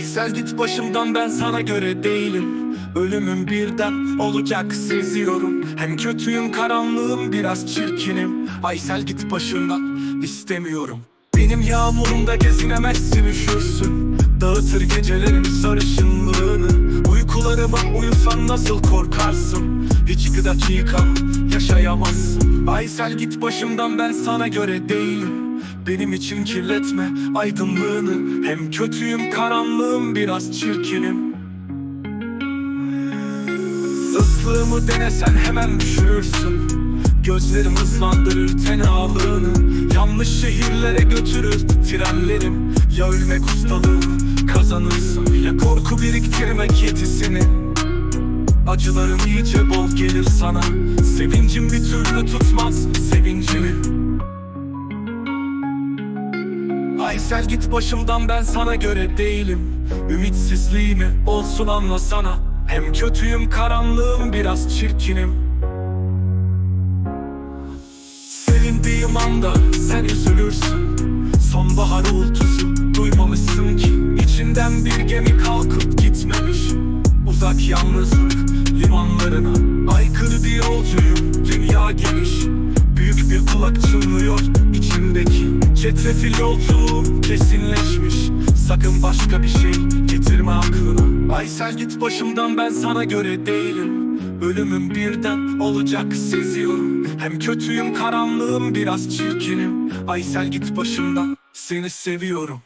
Aysel git başımdan ben sana göre değilim. Ölümüm birden olacak seziyorum. Hem kötüyüm karanlığım biraz çirkinim. Aysel git başımdan istemiyorum. Benim yağmurumda gezinemezsin üşürsün. Dağıtır gecelerin sarışınlığını. Uykularıma uyusan nasıl korkarsın? Hiç dakika yaşayamazsın. Aysel git başımdan ben sana göre değilim benim için kirletme aydınlığını. Hem kötüyüm karanlığım biraz çirkinim. Islığımı denesen hemen düşürürsün. Gözlerim hızlandırır tenalığını. Yanlış şehirlere götürür trenlerim. Ya ölmek ustalığını kazanırsın Ya korku biriktirmek yetisini Acılarım iyice bol gelir sana. Sevincim bir türlü tutmaz Aysel git başımdan ben sana göre değilim. Ümitsizliğimi olsun anlasana. Hem kötüyüm karanlığım biraz çirkinim. Sevindiğim anda sen üzülürsün. Sonbahar uğultusu duymamışsın ki. İçinden bir gemi kalkıp gitmemiş. Uzak yalnızlık limanlarına Aykırı bir yolcuyum. Dünya geniş Büyük bir kulak çınlıyor Çetrefil yolculuğum kesinleşmiş. Sakın başka bir şey getirme aklına. Aysel git başımdan ben sana göre değilim. Ölümüm birden olacak seziyorum. Hem kötüyüm karanlığım biraz çirkinim. Aysel git başımdan seni seviyorum